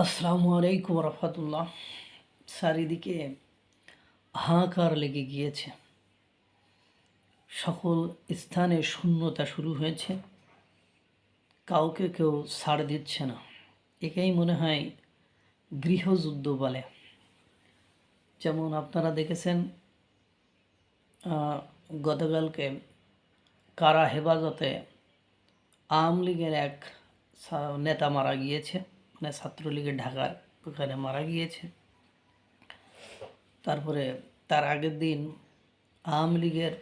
আসসালামু আলাইকুম রহমতুল্লাহ। চারিদিকে হাহাকার লেগে গিয়েছে। সকল স্থানে শূন্যতা শুরু হয়েছে। কাউকে কেউ ছাড় দিচ্ছে না। একেই মনে হয় গৃহযুদ্ধ বলে। যেমন আপনারা দেখেছেন গতকালকে কারা হেফাজতে আওয়ামী লীগের এক নেতা মারা গিয়েছে। মানে ছাত্রলীগের ঢাকার ওখানে মারা গিয়েছে। তারপরে তার আগের দিন আওয়ামী লীগের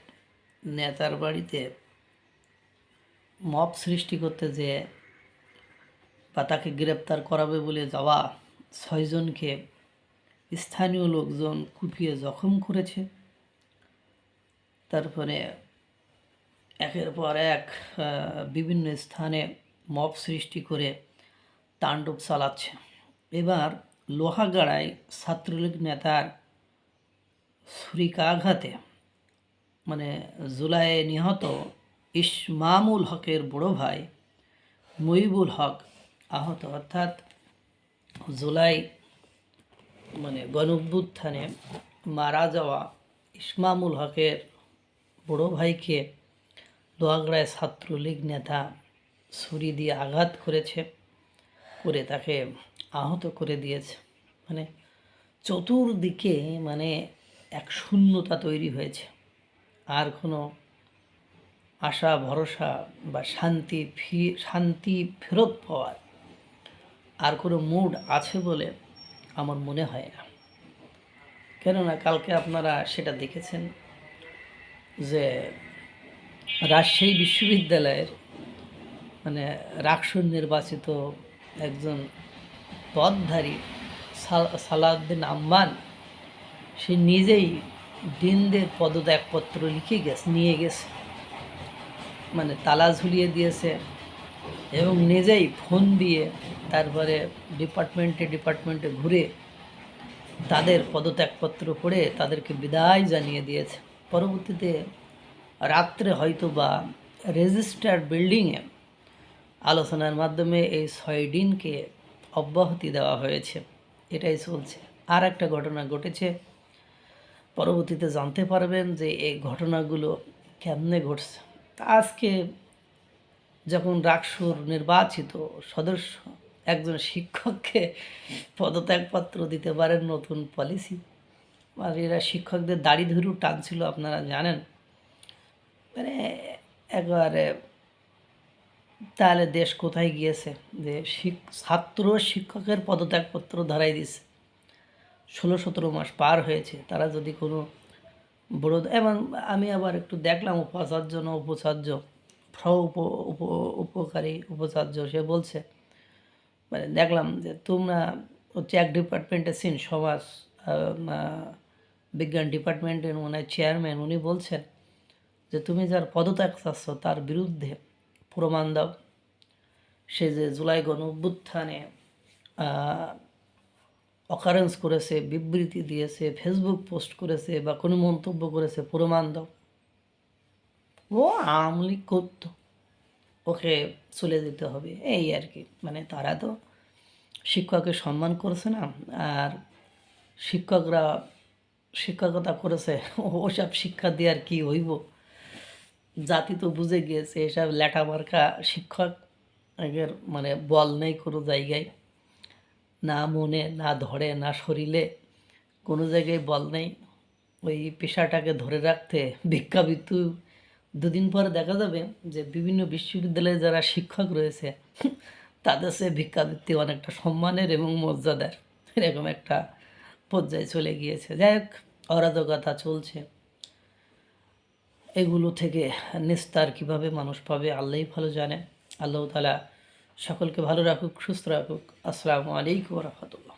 নেতার বাড়িতে মব সৃষ্টি করতে যে বা তাকে গ্রেপ্তার করাবে বলে যাওয়া ছয়জনকে স্থানীয় লোকজন কুপিয়ে জখম করেছে। তারপরে একের পর এক বিভিন্ন স্থানে মব সৃষ্টি করে তাণ্ডব চালাচ্ছে। এবার লোহাগাড়ায় ছাত্রলীগ নেতার ছুরিকাঘাতে মানে জুলাইয়ে নিহত ইসমামুল হকের বড় ভাই মহিবুল হক আহত। অর্থাৎ জুলাই মানে গণভ্যুত্থানে মারা যাওয়া ইসমামুল হকের বড় ভাইকে লোহাগড়ায় ছাত্রলীগ নেতা ছুরি দিয়ে আঘাত করেছে। করে, তাকে আহত করে দিয়েছে। মানে চতুর্দিকে মানে এক শূন্যতা তৈরি হয়েছে। আর কোনো আশা, ভরসা বা শান্তি ফি, শান্তি ফেরত পাওয়ার আর কোনো মুড আছে বলে আমার মনে হয় না। কেননা কালকে আপনারা সেটা দেখেছেন যে রাজশাহী বিশ্ববিদ্যালয়ের মানে রাকসুর নির্বাচিত একজন পদধারী সাল- সালাউদ্দিন আম্মান সে নিজেই দিনদের পদত্যাগপত্র লিখে গেছে, নিয়ে গেছে। মানে তালা ঝুলিয়ে দিয়েছে এবং নিজেই ফোন দিয়ে তারপরে ডিপার্টমেন্টে ডিপার্টমেন্টে ঘুরে তাদের পদত্যাগপত্র পড়ে তাদেরকে বিদায় জানিয়ে দিয়েছে। পরবর্তীতে রাত্রে হয়তো বা রেজিস্টার বিল্ডিংয়ে আলোচনার মাধ্যমে এই ছয় দিনকে অব্যাহতি দেওয়া হয়েছে। এটাই চলছে। আর একটা ঘটনা ঘটেছে। পরবর্তীতে জানতে পারবেন যে এই ঘটনাগুলো কেমনে ঘটছে। আজকে যখন রাকসুর নির্বাচিত সদস্য একজন শিক্ষককে পদত্যাগপত্র দিতে পারেন নতুন পলিসি, আর এরা শিক্ষকদের দাড়ি ধরেও টানছিল, আপনারা জানেন। মানে একবারে তাহলে দেশ কোথায় গিয়েছে? যে ছাত্র শিক্ষকের পদত্যাগপত্র ধরাই দিছে। ষোলো সতেরো মাস পার হয়েছে। তারা যদি কোনো বড় এবং আমি আবার একটু দেখলাম উপাচার্য না উপাচার্য ফ্র উপ উপ, উপকারী উপাচার্য, সে বলছে মানে দেখলাম যে তোমরা হচ্ছে এক ডিপার্টমেন্টে সিন, সমাজ বিজ্ঞান ডিপার্টমেন্টের মনে চেয়ারম্যান, উনি বলছেন যে তুমি যার পদত্যাগ চাচ্ছ তার বিরুদ্ধে প্রমাণ দাও সে যে জুলাই গণ অভ্যুত্থানে অকারেন্স করেছে, বিবৃতি দিয়েছে ফেসবুক পোস্ট করেছে বা কোনো মন্তব্য করেছে প্রমাণ দাও ও আমলি করতো, ওকে চলে যেতে হবে, এই আর কি। মানে তারা তো শিক্ষককে সম্মান করছে না, আর শিক্ষকরা শিক্ষকতা করেছে ওসব শিক্ষা দিয়ে আর কি হইব। জাতি তো বুঝে গিয়েছে, এসব ল্যাটা মার্কা শিক্ষক আগের মানে বল নেই কোনো জায়গায়। না মনে, না ধরে, না শরীরে কোনো জায়গায় বল নেই। ওই পেশাটাকে ধরে রাখতে ভিক্ষাবৃত্তু দুদিন পরে দেখা যাবে যে বিভিন্ন বিশ্ববিদ্যালয়ে যারা শিক্ষক রয়েছে, তাদের সে ভিক্ষাবৃত্তি অনেকটা সম্মানের এবং মর্যাদার এরকম একটা পর্যায়ে চলে গিয়েছে। যাই হোক, অরাজকতা চলছে। এগুলো থেকে নিস্তার কীভাবে মানুষ পাবে, আল্লাহই ভালো জানে। আল্লাহ তালা সকলকে ভালো রাখুক, সুস্থ রাখুক। আসসালামু আলাইকুম রহমতুল্লাহ।